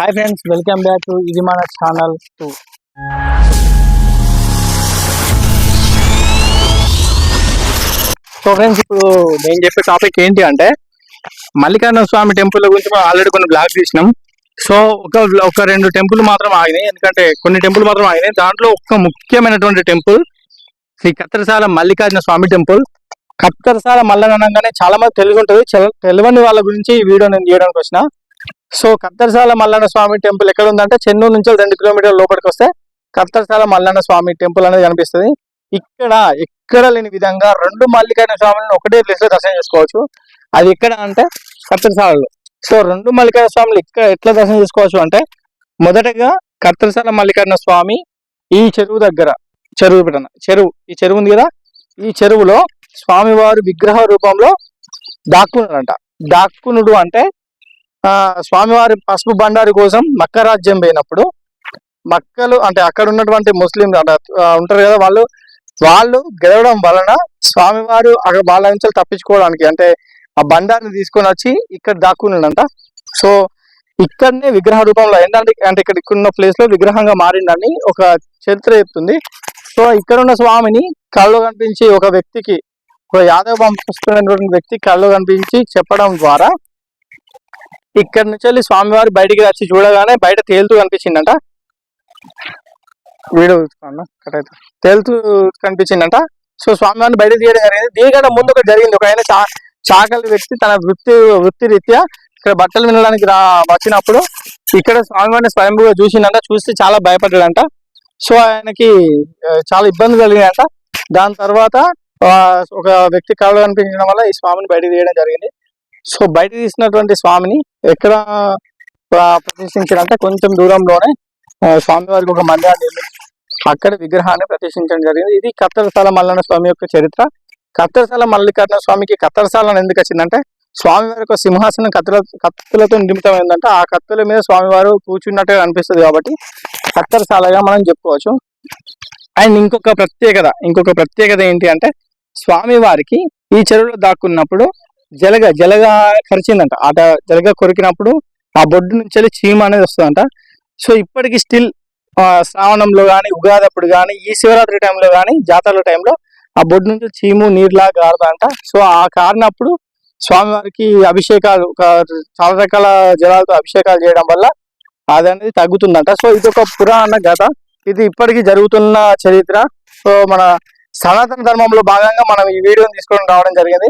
Hi friends welcome back to ఇది మన channel two so friends ఇప్పుడు నేను చెప్పే టాపిక్ ఏంటి అంటే మల్లికార్జున స్వామి టెంపుల్ గురించి మనం ఆల్రెడీ కొన్ని బ్లాగ్స్ తీసినాం. సో ఒక ఒక రెండు టెంపుల్ మాత్రం ఆగినాయి. ఎందుకంటే కొన్ని టెంపుల్ మాత్రం ఆగినాయి. దాంట్లో ఒక ముఖ్యమైనటువంటి టెంపుల్ శ్రీ కత్తరసాల మల్లికార్జున స్వామి టెంపుల్ కత్తరసాల మల్లన్న అనగానే చాలా మంది తెలుగు ఉంటుంది తెలియని వాళ్ళ గురించి ఈ వీడియో నేను చేయడానికి వచ్చిన. సో కత్తరసాల మల్లన్న స్వామి టెంపుల్ ఎక్కడ ఉందంటే చెన్నూరు నుంచి రెండు కిలోమీటర్ల లోపలికి వస్తే కత్తరసాల మల్లన్న స్వామి టెంపుల్ అనేది కనిపిస్తుంది. ఇక్కడ ఎక్కడ లేని విధంగా రెండు మల్లికార్జున స్వామిని ఒకటే ప్లేస్లో దర్శనం చేసుకోవచ్చు. అది ఎక్కడ అంటే కత్తరసాలలో సో రెండు మల్లికార్జున స్వాములు ఇక్కడ ఎట్లా దర్శనం చేసుకోవచ్చు అంటే మొదటగా కత్తరసాల మల్లికార్జున స్వామి ఈ చెరువు దగ్గర చెరువు పెట్టన చెరువు ఈ చెరువు ఉంది కదా? ఈ చెరువులో స్వామివారు విగ్రహ రూపంలో దాక్కున్నాడంట దాక్కునుడు అంటే స్వామివారి పసుపు బండారి కోసం మక్క రాజ్యం పోయినప్పుడు మక్కలు అంటే అక్కడ ఉన్నటువంటి ముస్లింలు అంటే ఉంటారు కదా వాళ్ళు వాళ్ళు గెలవడం వలన స్వామివారు అక్కడ వాళ్ళ నుంచి తప్పించుకోవడానికి అంటే ఆ బండారిని తీసుకొని వచ్చి ఇక్కడ దాక్కున్నాడంట. సో ఇక్కడనే విగ్రహ రూపంలో ఏంటంటే అంటే ఇక్కడ ఉన్న ప్లేస్లో విగ్రహంగా మారిందని ఒక చరిత్ర చెప్తుంది. సో ఇక్కడ ఉన్న స్వామిని కళ్ళు కనిపించి ఒక వ్యక్తికి ఒక యాదవ వంశస్థుడైనటువంటి వ్యక్తి కళ్ళు కనిపించి చెప్పడం ద్వారా ఇక్కడ నుంచి వెళ్ళి స్వామివారు బయటికి వచ్చి చూడగానే బయట తేలుతూ కనిపించిందంట. వీడియో చూసుకున్నా కరెక్ట్ అయితే తేలుతూ కనిపించిందంట. సో స్వామివారిని బయట తీయడం జరిగింది. దీనికంటే ముందు ఒకటి జరిగింది. ఒక ఆయన చా చాకలి వ్యక్తి తన వృత్తి వృత్తి రీత్యా ఇక్కడ బట్టలు వినడానికి రా వచ్చినప్పుడు ఇక్కడ స్వామివారిని స్వయంభూగా చూసిందంట. చూస్తే చాలా భయపడ్డాడంట. సో ఆయనకి చాలా ఇబ్బంది కలిగాయంట దాని తర్వాత ఒక వ్యక్తి కళ్ళు కనిపించడం వల్ల ఈ స్వామిని బయటకు తీయడం జరిగింది. సో బయట తీసినటువంటి స్వామిని ఎక్కడ ప్రతిష్ఠించారంటే కొంచెం దూరంలోనే స్వామివారికి ఒక మందిరాన్ని అక్కడ విగ్రహాన్ని ప్రతిష్ఠించడం జరిగింది. ఇది కత్తరసాల మల్లన్న స్వామి యొక్క చరిత్ర. కత్తరసాల మల్లికార్జున స్వామికి కత్తరసాలను అని ఎందుకు వచ్చిందంటే స్వామివారి యొక్క సింహాసనం కత్తుల కత్తులతో నిర్మితమైందంటే ఆ కత్తుల మీద స్వామివారు కూర్చున్నట్టుగా అనిపిస్తుంది కాబట్టి కత్తరసాలగా మనం చెప్పుకోవచ్చు. అండ్ ఇంకొక ప్రత్యేకత ఇంకొక ప్రత్యేకత ఏంటి అంటే స్వామివారికి ఈ చెరువులో దాక్కున్నప్పుడు జలగ జలగ కరిచిందంట. ఆట జలగ కొరికినప్పుడు ఆ బొడ్డు నుంచి వెళ్ళి చీమ అనేది వస్తుందంట. సో ఇప్పటికి స్టిల్ శ్రావణంలో కానీ ఉగాది అప్పుడు కానీ ఈ శివరాత్రి టైంలో కానీ జాతరల టైంలో ఆ బొడ్డు నుంచి చీము నీరులా కారుదంట సో ఆ కారినప్పుడు స్వామివారికి అభిషేకాలు ఒక చాలా రకాల జలాలతో అభిషేకాలు చేయడం వల్ల అది అనేది తగ్గుతుందంట. సో ఇది ఒక పురాణ గత ఇది ఇప్పటికీ జరుగుతున్న చరిత్ర. సో మన సనాతన ధర్మంలో భాగంగా మనం ఈ వీడియోని తీసుకొని రావడం జరిగింది.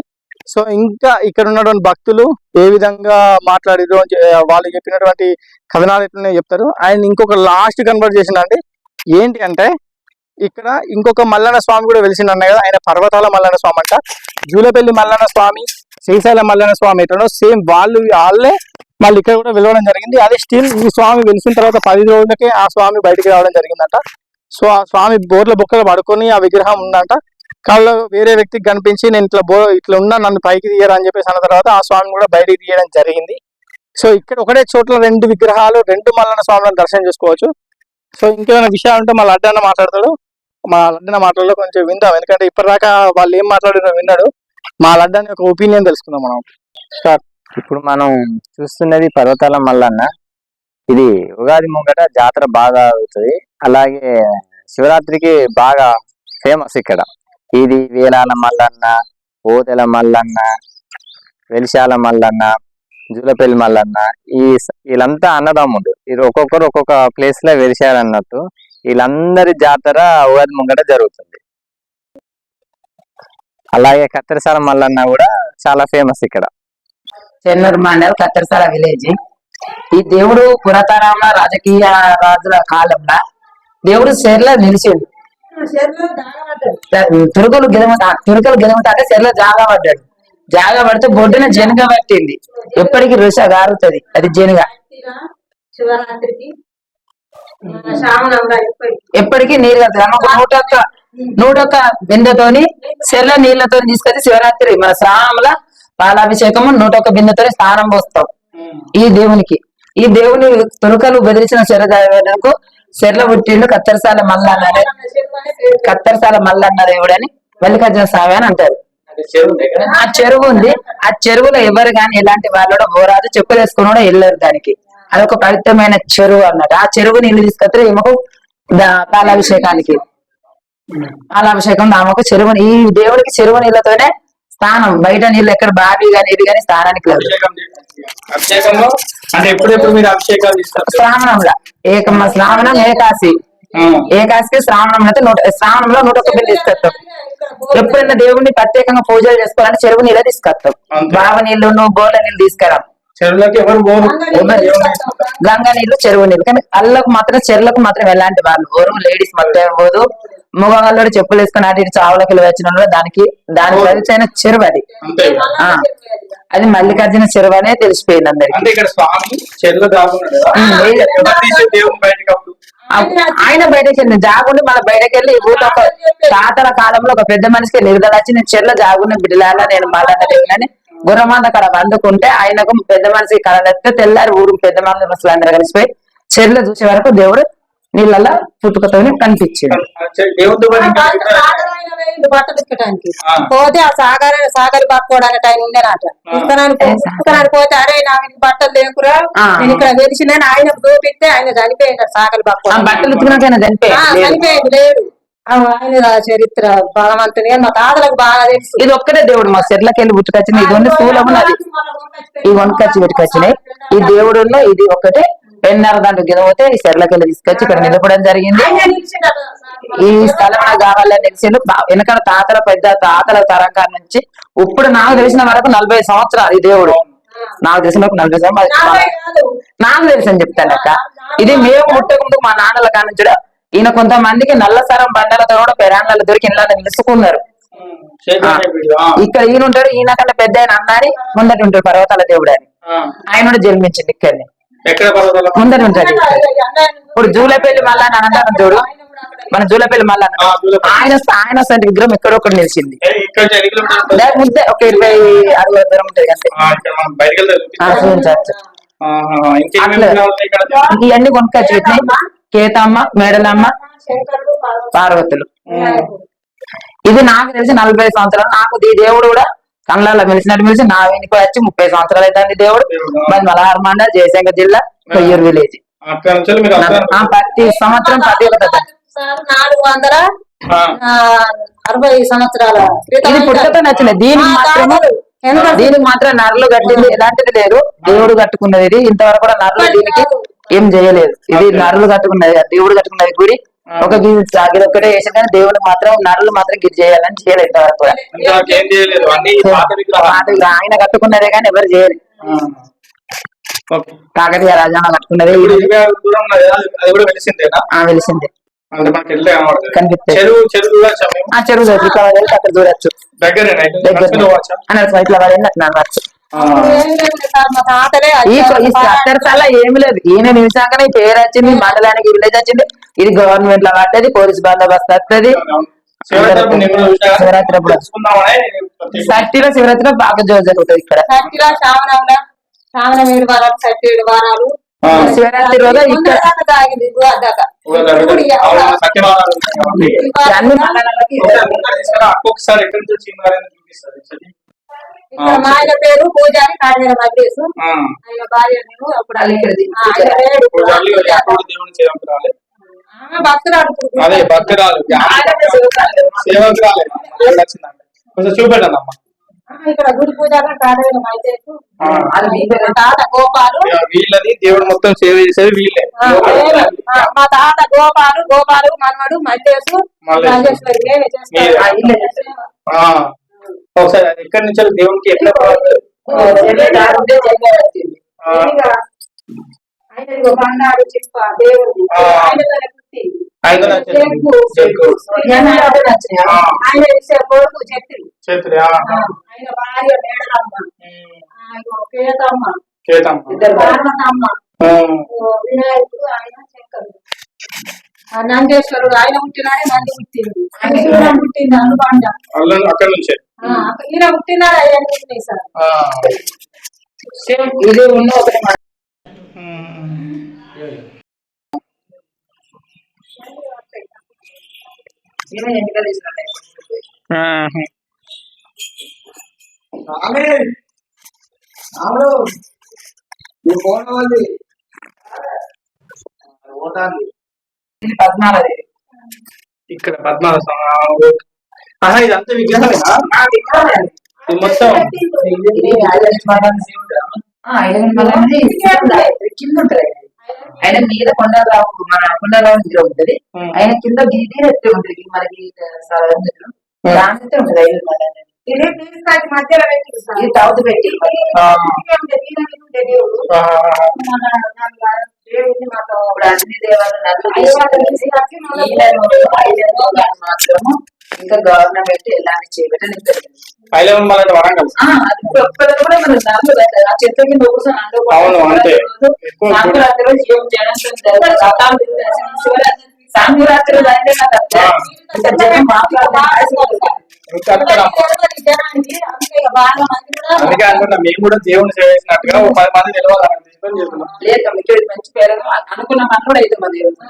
సో ఇంకా ఇక్కడ ఉన్నటువంటి భక్తులు ఏ విధంగా మాట్లాడారు అని వాళ్ళు చెప్పినటువంటి కథనాలు ఎట్లనే చెప్తారు. అండ్ ఇంకొక లాస్ట్ కన్వర్ట్ అండి ఏంటి అంటే ఇక్కడ ఇంకొక మల్లన్న స్వామి కూడా వెలిసిండు కదా ఆయన పర్వతాల మల్లన్న స్వామి అంట. జూలపల్లి మల్లన్న స్వామి శ్రీశైలం మల్లన్న స్వామి ఎట్లనో సేమ్ వాళ్ళు వాళ్ళే మళ్ళీ ఇక్కడ కూడా వెలవడం జరిగింది. అదే స్టిల్ ఈ స్వామి వెలిసిన తర్వాత పది రోజులకే ఆ స్వామి బయటికి రావడం జరిగిందంట. సో ఆ స్వామి బోర్ల బొక్కలు పడుకొని ఆ విగ్రహం ఉందంట. కళ్ళు వేరే వ్యక్తికి కనిపించి నేను ఇట్లా బో ఇట్లా ఉన్నా నన్ను పైకి తీయరా అని చెప్పేసి అన్న తర్వాత ఆ స్వామిని కూడా బయటికి తీయడం జరిగింది. సో ఇక్కడ ఒకటే చోట్ల రెండు విగ్రహాలు రెండు మల్లన్న స్వామిని దర్శనం చేసుకోవచ్చు. సో ఇంకేమైనా విషయాలు ఉంటే మా లడ్డన్న మాట్లాడతాడు. మా లడ్డన్న మాటల్లో కొంచెం విందాం. ఎందుకంటే ఇప్పటిదాకా వాళ్ళు ఏం మాట్లాడినో విన్నాడు. మా లడ్డన్న యొక్క ఒపీనియన్ తెలుసుకుందాం మనం. సార్ ఇప్పుడు మనం చూస్తున్నది పర్వతాల మల్లన్న. ఇది ఉగాది ముంగట జాతర బాగా అవుతుంది. అలాగే శివరాత్రికి బాగా ఫేమస్ ఇక్కడ. ఇది వేలాల మల్లన్న ఓదెల మల్లన్న వెలిశాల మల్లన్న జూలపల్లి మల్లన్న ఈ వీళ్ళంతా అన్నదమ్ములు. ఇది ఒక్కొక్కరు ఒక్కొక్క ప్లేస్లో వెలిశారన్నట్టు వీళ్ళందరి జాతర ఉగాది ముంగట జరుగుతుంది. అలాగే కత్తెరసాల మల్లన్న కూడా చాలా ఫేమస్ ఇక్కడ. చెన్నూరు మండల్ కత్తెరసాల విలేజ్ ఈ దేవుడు పురాతన రాజకీయ రాజుల కాలంలో దేవుడు చెర్ల నిలిచిండు. తురుకలు గెలమట తురుకలు గెలమట అంటే చెర్ల జాగా పడ్డాడు జాగా పడితే బొడ్డున జనగ పట్టింది. ఎప్పటికి రుష గారుతుంది. అది జనగ ఎప్పటికి నీరు కడుతుంది అమ్మ నూట ఒక్క నూట ఒక్క బిందెతోని చెర్ల నీళ్ళతో తీసుకొచ్చి శివరాత్రి మన శ్రావణంల పాలాభిషేకము నూట ఒక్క బిందెతోని స్నానం పోస్తాం. ఈ దేవునికి. ఈ దేవుని తురుకలు బెదిరించిన శరదాకు శర్ల పుట్టిండు కత్తెరసాల మల్లన్న అనే కత్తెరసాల మల్లన్న దేవుడు అని మల్లికార్జున స్వామి అని అంటారు. ఆ చెరువు ఉంది. ఆ చెరువులో ఎవరు గాని ఎలాంటి వాళ్ళు కూడా పోరాదు. చెప్పులు వేసుకుని కూడా వెళ్ళారు దానికి. అదొక పవిత్రమైన చెరువు అన్నట్టు ఆ చెరువు నీళ్ళు తీసుకొస్తే ఈమెకు పాలాభిషేకానికి పాలాభిషేకం ఆమెకు చెరువు. ఈ దేవుడికి చెరువు నీళ్ళతోనే స్నానం. బయట నీళ్ళు ఎక్కడ బావి కానీ ఇది కానీ స్నానానికి లేదు అంటే ఎప్పుడెప్పుడు మీరు అభిషేకాలు చేస్తారు? శ్రావణంలో. ఏకమ్మ శ్రావణం ఏకాశి. ఏకాశికి శ్రావణం అయితే నూట శ్రావణంలో నూట ఒక్క బిల్లు తీసుకొస్తాం. ఎప్పుడైనా దేవుడిని ప్రత్యేకంగా పూజలు చేసుకోవాలంటే చెరువు నీళ్ళే తీసుకొస్తాం. బావ నీళ్ళు నువ్వు గోళ్ళ నీళ్ళు తీసుకురా. చెరువులకి ఎవరు పోరు గంగా నీళ్ళు చెరువు నీళ్ళు కానీ అల్లకు మాత్రం చెరువులకు మాత్రం ఎలాంటి వాళ్ళు? ఎవరు లేడీస్ మొత్తం పోదు. మగవాళ్ళు చెప్పులు వేసుకుని అటు ఇటు చావులకి వచ్చిన దానికి దానికి తెలిసిన చెరువు అది. అది మల్లికార్జున చెరువు అనే తెలిసిపోయింది అందరికి. ఆయన బయటకు వెళ్ళి జాగుండి మళ్ళీ బయటకు వెళ్ళి ఊళ్ళో ఒక తాతల కాలంలో ఒక పెద్ద మనిషికి నిరుదల వచ్చి నేను చెర్ల జాగున్న బిడ్డలాల నేను మల్లన్న దేవుని గుర్రమంద కడ వండుకుంటే ఆయనకు పెద్ద మనిషికి కళలెత్తే తెల్లారి ఊరు పెద్ద మనుషులు అందరూ కలిసిపోయి చెర్ల చూసే వరకు దేవుడు నీళ్ళల్లో పుట్టుకతోనే కనిపించింది. పోతే ఆ సాగర సాగరి పట్టుకోవడానికి ఆయన ఇక్కడానికి ఇక్కడానికి పోతే అరే నాకు బట్టలు లేకురా. నేను ఇక్కడ వెలిసినని ఆయన చూపిస్తే ఆయన చనిపోయింది సాగరి ఆ పట్టుకోవడానికి బట్టలు చనిపోయింది లేడు. ఆ, ఆయన చరిత్ర భగవంతుని మా తాతలకు బాగా తెలుసు. ఇది ఒక్కటే దేవుడు మా చెట్లకి వెళ్ళి పుట్టుకొచ్చింది ఇది ఉంది స్థూలం ఉన్నది ఈ వంకచ్చి పెట్టుకొచ్చినాయి. ఈ దేవుడు ఇది ఒకటే పెన్నర దాంట్లో గిదపోతే ఈ చెట్లకి వెళ్ళి తీసుకొచ్చి ఇక్కడ నిలపడం జరిగింది. ఈ స్థలం కావాలని తెలిసిండు వెనకాల తాతల పెద్ద తాతల తరంగా నుంచి ఇప్పుడు నాకు తెలిసిన వరకు నలభై సంవత్సరాలు ఈ దేవుడు. నాకు తెలిసిన వరకు నలభై సంవత్సరాలు నాకు తెలుసు అని చెప్తాను అక్క. ఇది మేము ముట్టక ముందుకు మా నాన్నల కానించడం ఈయన కొంతమందికి నల్ల సరం బండలతో కూడా పెరాన్లలో దొరికి ఇళ్ళ నిలుసుకున్నారు. ఇక్కడ ఈయన ఉంటాడు ఈయన కన్నా పెద్ద ఆయన అన్న అని ముందట ఉంటాడు పర్వతాల దేవుడు అని. ఆయన కూడా జన్మించింది ఇక్కడనే. ఎక్కడ ముందట ఉంటాడు ఇప్పుడు జూలపల్లి మళ్ళా అని అనంతరం చూడు. మన జూలపల్లి మళ్ళా. ఆయన ఆయన సంటి విగ్రహం ఎక్కడో ఒకటి నిలిచింది. ఏ, ఇక్కడ నుంచి ఎన్ని కిలోమీటర్లు ఉంటుంది? దాని ముందే ఒక ఇరవై అరవై దూరం ఉంటుంది అంతే. ఇవన్నీ కొనుక్కొచ్చి పెట్టినాయి. కేతమ్మ మేడలమ్మ. పార్వతులు. ఇది నాకు తెలిసి నలభై సంవత్సరాలు. నాకు ఈ దేవుడు కూడా కళ్ళల్లో మెలిసినట్టు మెలిసి నా వెనుక వచ్చి ముప్పై సంవత్సరాలు అవుతుంది దేవుడు. దేవుడు. మరి మలహార్మండ జయశంకర్ జిల్లా కొయ్యూరు విలేజ్. ప్రతి సంవత్సరం ప్రతి ఒక్క నాలుగు వందల అరవై సంవత్సరాల ఇది పుట్టుకతో నచ్చింది. దీనికి మాత్రము దీనికి మాత్రం నర్లు కట్టింది ఎలాంటిది లేదు దేవుడు కట్టుకున్నది ఇది. ఇంతవరకు కూడా నర్లు దీనికి ఏం చేయలేదు. ఇది నర్లు కట్టుకున్నది దేవుడు కట్టుకున్నది గుడి. ఒక ఇది ఒక్కటే వేసి కానీ దేవుడికి మాత్రం నర్లు మాత్రం గిరి చేయాలని చేయలేదు ఇంతవరకు ఆయన కట్టుకున్నదే కానీ ఎవరు. ఓకే. కాకతీయ రాజాన కట్టుకున్నదే వెలిసింది. చెరువు చెరువు అక్కడ చూడొచ్చు. దగ్గర అట్లా ఈ. ఈ అత్తరసాల ఏమి లేదు. ఈయన నిలిచాకనే ఈ పేరు వచ్చింది మండలానికి విలేజ్ వచ్చింది. ఇది గవర్నమెంట్లో పడ్డది పోలీస్ బందోబస్తు వస్తుంది. శివరాత్రి అప్పుడు సట్టిలో శివరాత్రిలో బాగా జోరు జరుగుతుంది ఇక్కడ. శివరాత్రి రోజు ఇక్కడ. మా ఆయన పేరు పూజారి కాడవేర ఆ. ఆయన భార్య నేను అప్పుడు అది అదే భక్తురాలు. సేవకురాలే. కొంచెం చూపెట్టండి అమ్మా ఇక్కడ గుడి. తాత గోపాలు. వీళ్ళది దేవుడు మొత్తం సేవ చేసేది వీళ్ళే. మా తాత గోపాలు గోపాలు మనవడు మల్లేసు. ఒకసారి ఎక్కడి నుంచి దేవునికి ఎట్లా. ఆయన బండారు చిప్ప దేవుడు ఆ. ఆయన ఇచ్చే కొడుకు ఆ. ఆయన భార్య మేడలమ్మ. ఆయన వినాయకుడు ఆయన చెక్కరు నందేశ్వరుడు ఆయన పుట్టినాడే నంది పుట్టింది. ఈయన పుట్టింది. అనుబండ అక్కడి నుంచే. ఈయన పుట్టినాడు పుట్టినాయి సార్. సేమ్ ఇది ఉన్న ఒకటి ఇక్కడ పద్మాల స్వామి ఆ, ఓకే. ఆహా ఇది అంతా విగ్రహమేనా? ఆ విగ్రహమే. అది. ఇది మొత్తం కింద ఉంటది ఆయన మీద కొండరావు మన కొండరావు విగ్రహం ఉంటది. ఆయన కింద గీది ఎత్తే ఉంటది మనకి దాని ఎత్తే ఉంటది ఇది తవ్వుతూ పెట్టి ఇప్పుడు అన్ని మాత్రము ఇంకా గవర్నమెంట్ ఎలాంటి చేపట్టలేదు పైలవన్ మళ్ళీ వరంగల్ అవును, అంతే. అందుకే అనుకున్నా మేము కూడా దేవుని చేసినట్టుగా ఒక పది మంది నిలవాలని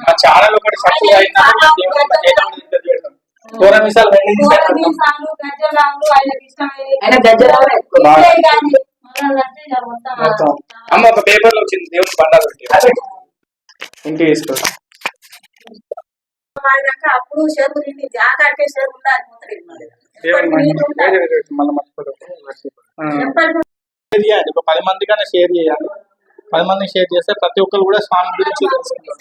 మన ఛానల్ ఒకటి సక్సెస్ పెడతాం కూర మిసాలు ఆయన గజ్జరాలే ఇక. అమ్మ ఒక పేపర్లో వచ్చింది. దేవుని బండాలు పెట్టి. అప్పుడు ఒక పది మంది కన్నా షేర్ చేయాలి. పది మంది షేర్ చేస్తే ప్రతి ఒక్కరు కూడా స్వామి గురించి తెలుసుకుంటారు.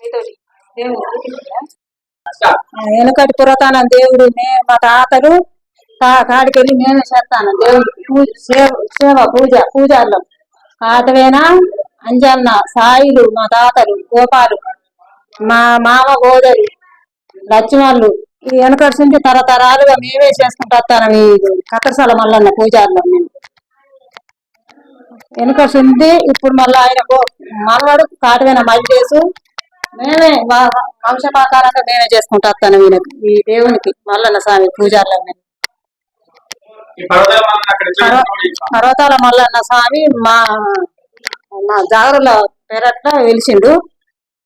మీతోటి. దేవుడు. వెనకటి పురాతన దేవుడు మే- మా తాతలు కాడికి వెళ్ళి మేమే చేస్తాను. దేవుడికి పూజ సేవ సేవ పూజ పూజార్లం. కాటవేన అంజన్న సాయిలు మా తాతలు గోపాలు మా మామ గోదరు లక్ష్మణులు ఈ వెనకటి నుంచి తరతరాలుగా మేమే చేసుకుంటూ వస్తాను ఈ కత్తరసాల మల్లన్న పూజార్లం మేము వెనుక ఉంది ఇప్పుడు మళ్ళీ ఆయన గో- మనవాడు కాటవేన మల్లేసు మేమే వా- వంశపాకారంగా మేమే చేసుకుంటూ వస్తాను ఈయనకి ఈ దేవునికి మల్లన్న స్వామి పూజార్లం మేము ఈ పర్వతాల వలన అక్కడ ఎట్లా పర్వ- ఉంటుందో ఈ స్వామి. పర్వతాల మల్లన్న స్వామి మా మా జాగరుల పెరట్ల వెలిసిండు.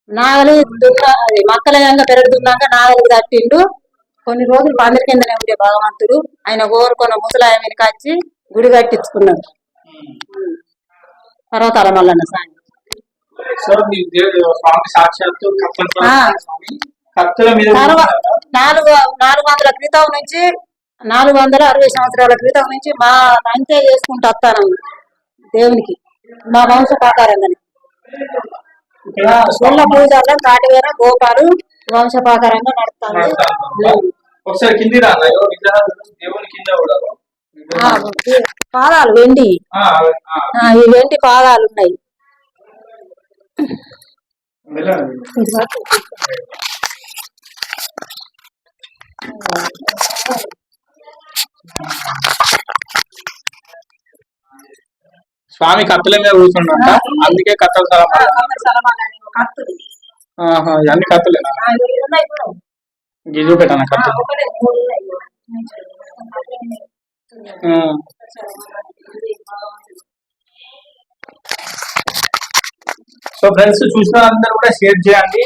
నాగలి దున్న అది మక్కలయంగా దున్నాక నాగలికి తట్టిండు. కొన్ని రోజులు పందిరి కిందనే ఉండే భగవంతుడు. ఆయన కోరుకున్న ముసలాయమని కచ్చి గుడి కట్టించుకున్నాడు. పర్వతాల మల్లన్న స్వామి? నాలుగు నాలుగు వందల క్రితం నుంచి నాలుగు వందల అరవై సంవత్సరాల క్రితం నుంచి మా అంతే చేసుకుంటూ వస్తాను. దేవునికి. మా వంశ ప్రకారంగానే ఇక్కడ సొల్ల పూజల్లో కాటివేర గోపాలు వంశ ప్రకారంగా నడుస్తాను. ఒకసారి కింది పాదాలు వెండి. ఈ వెండి పాదాలు ఉన్నాయి. ఇది. స్వామి కత్తుల మీద కూర్చుండంట అందుకే కత్తల ఉన్నాయి కూడా. గిజు పెట్టాను కత్తులు. సో ఫ్రెండ్స్ చూసిన అందరూ కూడా షేర్ చేయండి.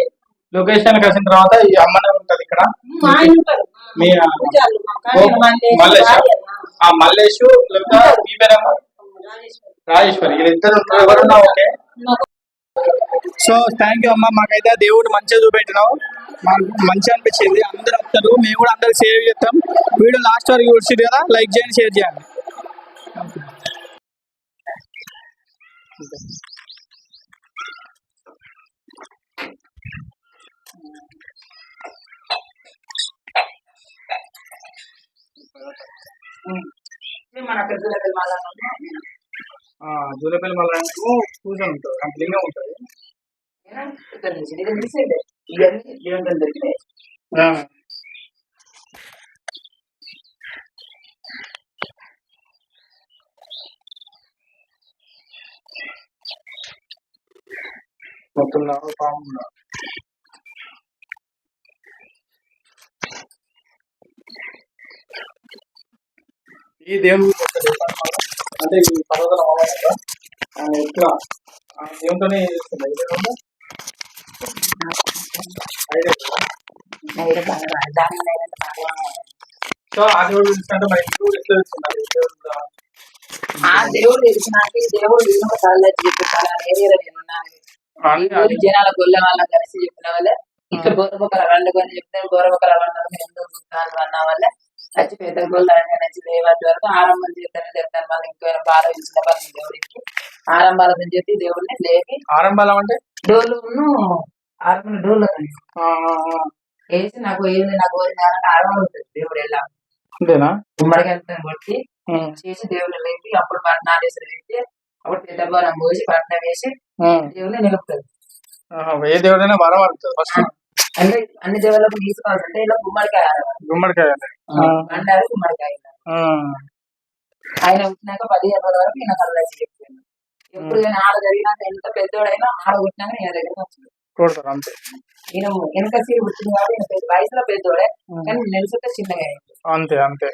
లొకేషన్ వచ్చిన తర్వాత ఈ అమ్మనే ఉంటది ఇక్కడ. మా మల్లేశు, ఆ మల్లేషు లేదా పేరమ్మా రాజేశ్వరి. రాజేశ్వరి. వీళ్ళిద్దరు ఉంటారు ఎవరున్నా ఓకే? సో థ్యాంక్ యూ అమ్మా. మాకైతే దేవుడు మంచిగా చూపెట్టినావు. మాకు మంచిగా అనిపించింది. అందరూ వస్తారు. మేము కూడా అందరికి సేవ్ చేస్తాం. వీడియో లాస్ట్ వరకు చూసి కదా? లైక్ చేయండి షేర్ చేయండి. మన పెద్దల మల్లన్న జూలపల్లి మళ్ళీ కూర్చొని ఉంటుంది కంప్లీట్గా ఉంటుంది ఇక్కడ నుంచి ఇది తీసేయండి. ఇవన్నీ ఇవన్నీ దొరికినాయి మొత్తం పాము ఈ దేవుని. అంటే ఈ కదా ఆయన ఎట్లా ఆ దేవునితోనే చేస్తుంది సో ఆ దేవుడు చూస్తుంటే మరి ఇంటి కూడా ఎట్లా కూడా. ఆ దేవుడు తెలిసినాక దేవుడు వీళ్ళకి కళ్ళ చెప్పాలి ఏరియాలో నేను ఉన్నాను అన్ని ఈ ఊరి జనాల గొల్ల వాళ్ళ కలిసి చెప్పిన వాళ్ళే ఇట్లా గోరబొక్కల వండుకొని చెప్తే గోరబొక్కల వండడం ఎందుకు చూస్తాను అన్న వాళ్ళే వచ్చి పెద్ద గోళ్ళ నచ్చి లేవటి వరకు ఆరంభం చేస్తాను చెప్తాను మళ్ళీ ఇంకో బాగా ఇచ్చిన పని దేవుడికి ఆరంభాలను చెప్పి దేవుడిని లేపి ఆరంభాలం అంటే? డోలును ఆరంభం డోలు. వేసి నాకు ఏంది నాకు కోరినారంటే ఆరంభం ఉంటుంది దేవుడు ఎలా? అంతేనా? గుమ్మడికాయలతో కొట్టి చేసి దేవుడు లేపి అప్పుడు పట్నాలు వేసి పెట్టి అప్పుడు పెద్దబోనం పోసి పట్నం వేసి. దేవుడిని నిలుపుతుంది ఏ దేవుడైనా వరం అడుగుతుంది ఫస్ట్ అంటే అన్ని దేవుళ్ళకు తీసుకోవాలంటే ఇలా గుమ్మడికాయ గుమ్మడికాయ అంటే బండారు గుమ్మడికాయ ఆయన పుట్టినాక పదిహేను రోజుల వరకు ఈయన కళ్ళకి చెప్పింది ఎప్పుడు కానీ ఆడ జరిగినాక ఎంత పెద్దోడైనా ఆడ పుట్టినాక ఈయన దగ్గర అంతే. ఈయన వెనక సీరు పుట్టింది కాబట్టి వయసులో పెద్దోడే కానీ నిలుసుంటే చిన్నగా అంతే అంతే.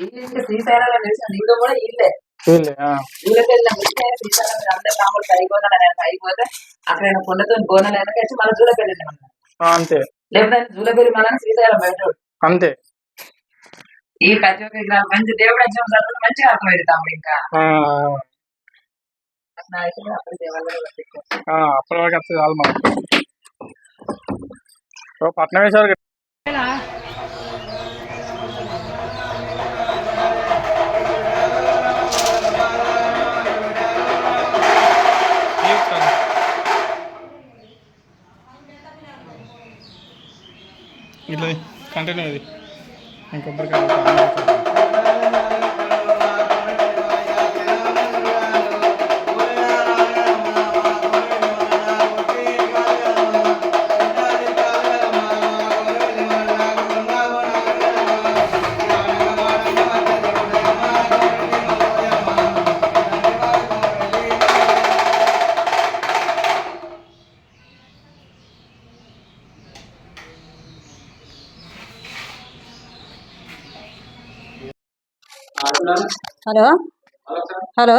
ఇంకా శ్రీశైలంలో నిలిచిన ఇల్లు కూడా ఇల్లే. వీళ్ళే. వీళ్ళకి వెళ్ళిన ముందే శ్రీశైలం అందరు కాములు పైపోతాను నేను పైపోతే అక్కడ కొండతో గోనెలు వెనక వచ్చి వెళ్ళింది ఆ, అంతే. లేకపోతే శ్రీశైలం బయట అంతే. ఈ ప్రతి ఒక్క మంచి దేవుడు వచ్చిన తర్వాత మంచిగా అర్థమైంది తమ్ముడు ఇంకా. అప్పటి వరకు వస్తుంది చాలు మనకు ఓ, పట్నం వేసారు కంటిన్యూ ఇది ఇంకొబ్బరికాయ Hello hello.